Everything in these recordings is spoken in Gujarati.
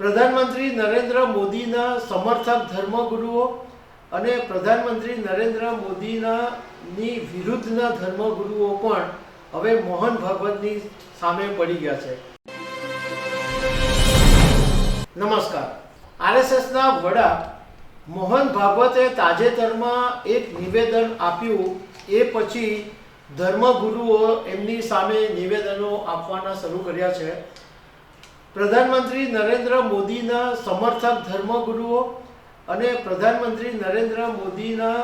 પ્રધાનમંત્રી નરેન્દ્ર મોદીના સમર્થક ધર્મગુરુઓ અને પ્રધાનમંત્રી નરેન્દ્ર મોદીના ની વિરુદ્ધના ધર્મગુરુઓ પણ હવે મોહન ભાગવતની સામે પડી ગયા છે. નમસ્કાર. આરએસએસના વડા મોહન ભાગવતે તાજેતરમાં એક નિવેદન આપ્યું, એ પછી ધર્મગુરુઓ એમની સામે નિવેદનો આપવાના શરૂ કર્યા છે. પ્રધાનમંત્રી નરેન્દ્ર મોદીના સમર્થક ધર્મગુરુઓ અને પ્રધાનમંત્રી નરેન્દ્ર મોદીના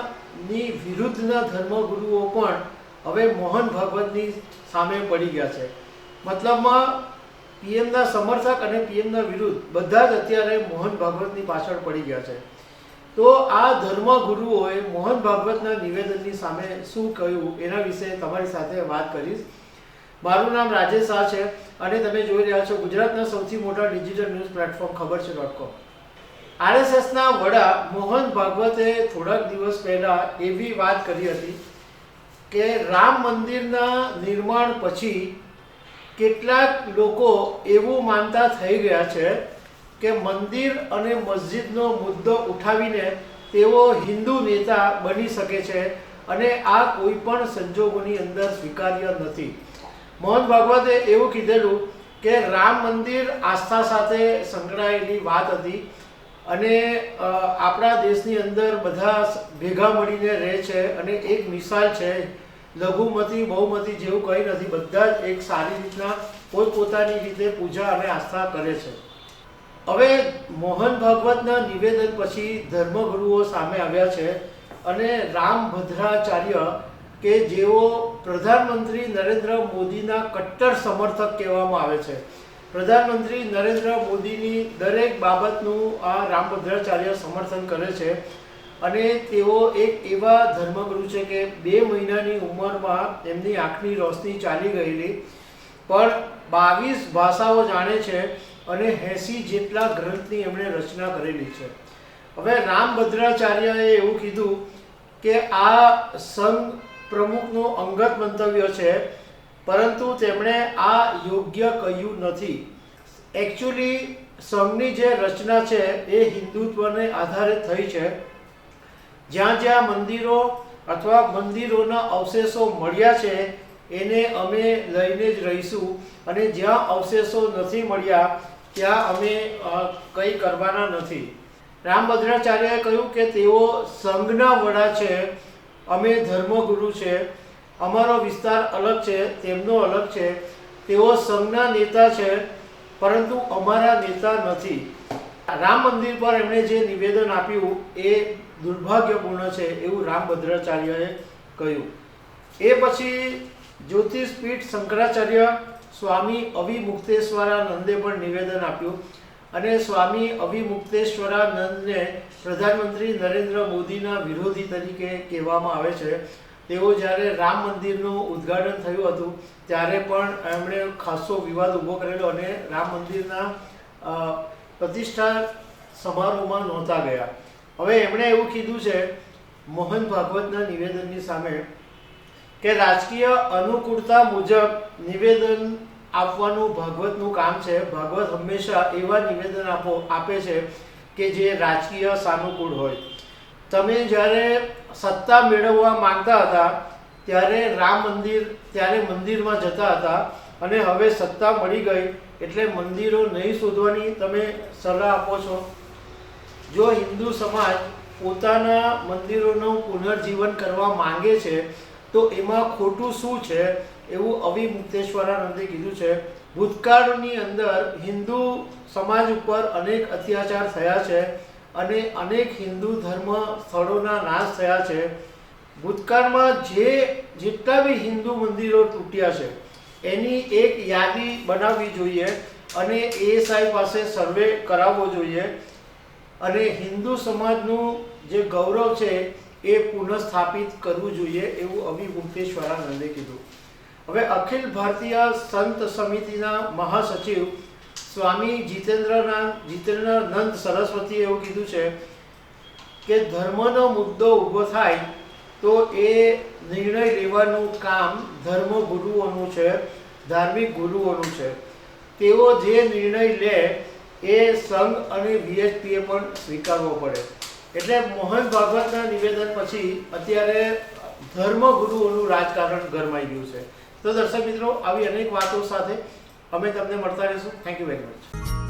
ની વિરુદ્ધના ધર્મગુરુઓ પણ હવે મોહન ભાગવતની સામે પડી ગયા છે. મતલબમાં પીએમના સમર્થક અને પીએમના વિરુદ્ધ બધા જ અત્યારે મોહન ભાગવતની પાછળ પડી ગયા છે. તો આ ધર્મગુરુઓએ મોહન ભાગવતના નિવેદનની સામે શું કહ્યું એના વિશે તમારી સાથે વાત કરીશ. મારું નામ રાજેશ શાહ છે અને તમે જોઈ રહ્યા છો ગુજરાતના સૌથી મોટા ડિજિટલ ન્યૂઝ પ્લેટફોર્મ ખબર છે ડોટ કોમ. આરએસએસના વડા મોહન ભાગવતે થોડાક દિવસ પહેલા એવી વાત કરી હતી કે રામ મંદિરના નિર્માણ પછી કેટલાક લોકો એવું માનતા થઈ ગયા છે કે મંદિર અને મસ્જિદનો મુદ્દો ઉઠાવીને તેઓ હિન્દુ નેતા બની શકે છે અને આ કોઈ પણ સંજોગોની અંદર સ્વીકાર્ય નથી. મોહન ભાગવતે એવું કીધેલું કે રામ મંદિર આસ્થા સાથે સંકળાયેલી વાત હતી અને આપણા દેશની અંદર બધા ભેગા મળીને રહે છે અને એક મિસાલ છે, લઘુમતી, બહુમતી જેવું કંઈ નથી, બધા જ એક સારી રીતના પોતપોતાની રીતે પૂજા અને આસ્થા કરે છે. હવે મોહન ભાગવતના નિવેદન પછી ધર્મગુરુઓ સામે આવ્યા છે અને રામ ભદ્રાચાર્ય કે જેઓ પ્રધાનમંત્રી નરેન્દ્ર મોદીના કટ્ટર સમર્થક કહેવામાં આવે છે. પ્રધાનમંત્રી નરેન્દ્ર મોદીની દરેક બાબતનું આ રામભદ્રાચાર્ય સમર્થન કરે છે અને તેઓ એક એવા ધર્મગુરુ છે કે બે મહિનાની ઉંમરમાં એમની આંખની રોશની ચાલી ગયેલી. પણ બાવીસ ભાષાઓ જાણે છે અને એંસી જેટલા ગ્રંથની એમણે રચના કરેલી છે. હવે રામભદ્રાચાર્યએ એવું કીધું કે આ સંઘ પ્રમુખનું અંગત મંતવ્ય છે, પરંતુ તેમણે આ યોગ્ય કહ્યું નથી. એકચ્યુઅલી સંઘની જે રચના છે એ હિન્દુત્વને આધારે થઈ છે. જ્યાં જ્યાં મંદિરો અથવા મંદિરોના અવશેષો મળ્યા છે, એને અમે લઈને જ રહીશું. અને જ્યાં અવશેષો નથી મળ્યા, ત્યાં અમે કંઈ કરવાના નથી. રામભદ્રાચાર્યએ કહ્યું કે તેઓ સંઘના વડા છે અમે ધર્મગુરુ છે. અમારો વિસ્તાર અલગ છે, તેમનો અલગ છે. તેઓ સંઘના નેતા છે, પરંતુ અમારા નેતા નથી. રામ મંદિર પર એમણે જે નિવેદન આપ્યું એ દુર્ભાગ્યપૂર્ણ છે એવું રામભદ્રાચાર્યએ કહ્યું. એ પછી જ્યોતિષપીઠ શંકરાચાર્ય સ્વામી અવિમુક્તેશ્વરાનંદે પણ નિવેદન આપ્યું. અને સ્વામી અવિમુક્તેશ્વરાનંદને પ્રધાનમંત્રી નરેન્દ્ર મોદીના વિરોધી તરીકે કહેવામાં આવે છે. તેઓ જ્યારે રામ મંદિરનું ઉદ્ઘાટન થયું હતું, ત્યારે પણ એમણે ખાસો વિવાદ ઊભો કરેલો અને રામ મંદિરના પ્રતિષ્ઠા સમારોહમાં નહોતા ગયા. હવે એમણે એવું કીધું છે, મોહન ભાગવતના નિવેદનની સામે, કે રાજકીય અનુકૂળતા મુજબ નિવેદન આપવાનું ભાગવતનું કામ છે. ભાગવત હંમેશા એવા નિવેદન આપો, આપે છે કે જે રાજકીય સાનુકૂળ હોય. તમે જ્યારે સત્તા મેળવવા માંગતા હતા, ત્યારે રામ મંદિર, ત્યારે મંદિરમાં જતા હતા અને હવે સત્તા મળી ગઈ એટલે મંદિરો નહીં શોધવાની તમે સલાહ આપો છો. જો હિન્દુ સમાજ પોતાના મંદિરોનું પુનર્જીવન કરવા માંગે છે તો એમાં ખોટું શું છે? એવું અવિ મુક્તેશ્વરાનંદે કીધું છે, ભૂતકાળની અંદર હિન્દુ સમાજ ઉપર અનેક અત્યાચાર થયા છે અને અનેક હિન્દુ ધર્મ સ્થળોના નાશ થયા છે. ભૂતકાળમાં જે જેટલા બી હિન્દુ મંદિરો તૂટ્યા છે, એની એક યાદી બનાવવી જોઈએ અને એએસઆઈ પાસે સર્વે કરાવવો જોઈએ. અને હિન્દુ સમાજનું જે ગૌરવ છે એ પુનઃસ્થાપિત કરવું જોઈએ એવું અવિમુક્તેશ્વરાનંદે કીધું. હવે અખિલ ભારતીય સંત સમિતિના મહાસચિવ સ્વામી જીતેન્દ્રના જીતેન્દ્રનંદ સરસ્વતીએ એવું કીધું છે કે ધર્મનો મુદ્દો ઊભો થાય તો એ નિર્ણય લેવાનું કામ ધર્મ ગુરુઓનું છે, ધાર્મિક ગુરુઓનું છે. તેઓ જે નિર્ણય લે એ સંઘ અને વીએચપીએ પણ સ્વીકારવો પડે. એટલે મોહન ભાગવતના નિવેદન પછી અત્યારે ધર્મગુરુઓનું રાજકારણ ગરમાઈ ગયું છે. તો દર્શક મિત્રો, આવી અનેક વાતો સાથે અમે તમને મળતા રહીશું. Thank you very much